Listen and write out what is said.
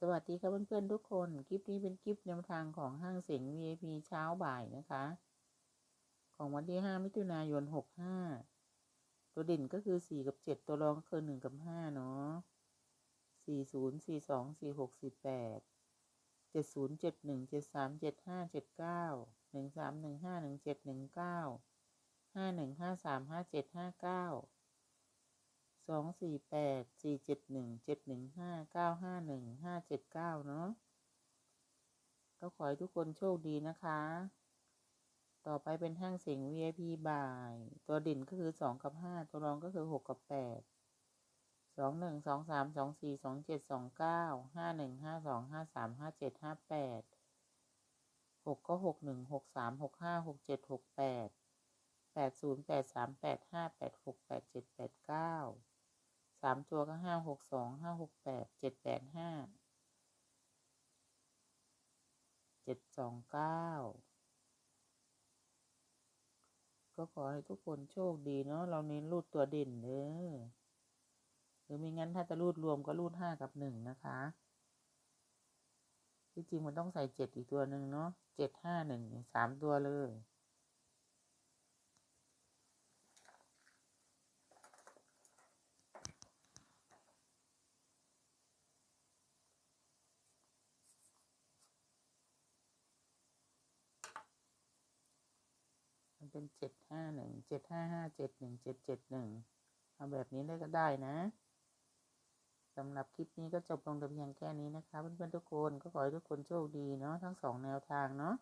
สวัสดีครับเพื่อนๆทุกคน คลิปนี้เป็นคลิปแนวทางของห้างเสียง VIP เช้าบ่ายนะคะ ของวันที่ 5 มิถุนายน 65 ตัวเด่นก็คือ 4 กับ 7 ตัวรองก็คือ 1 กับ 5 เนาะ 40 42 46 48 70 71 73 75 79 13 15 17 19 51 53 57 59 สองสี่แปดสี่เจ็ดหนึ่งเจ็ดหนึ่งห้าเก้าห้าหนึ่งห้าเจ็ดเก้าเนาะก็ขอให้ทุกคนโชคดีนะคะ ต่อไปเป็นห้างเสียง VIP บ่าย ตัวด่นก็คือสองกับห้าตัวรองก็คือหกกับแปดสองหนึ่งสองสามสองสี่สองเจ็ดสองเก้าห้าหนึ่งห้าสองห้าสามห้าเจ็ดห้าแปดหกก็หกหนึ่งหกสามหกห้าหกเจ็ดหกแปดแปดศูนย์แปดสามแปดห้าแปดหกแปดเจ็ดแปดเก้า สามตัวก็ห้าหกสองห้าหกแปดเจ็ดแปดห้าเจ็ดสองเก้าก็ขอให้ทุกคนโชคดีเนาะเราเน้นรูดตัวเด่นเด้อหรือไม่งั้นถ้าจะรูดรวมก็รูดห้ากับหนึ่งนะคะที่จริงมันต้องใส่เจ็ดอีกตัวหนึ่งเนาะเจ็ดห้าหนึ่งสามตัวเลย มันเป็นเจ็ดห้าหนึ่งเจ็ดห้าห้าเจ็ดหนึ่งเจ็ดเจ็ดหนึ่งเอาแบบนี้ได้ก็ได้นะสำหรับคลิปนี้ก็จบลงแต่เพียงแค่นี้นะคะ เพื่อนๆทุกคนก็ขอให้ทุกคนโชคดีเนาะทั้งสองแนวทางเนาะ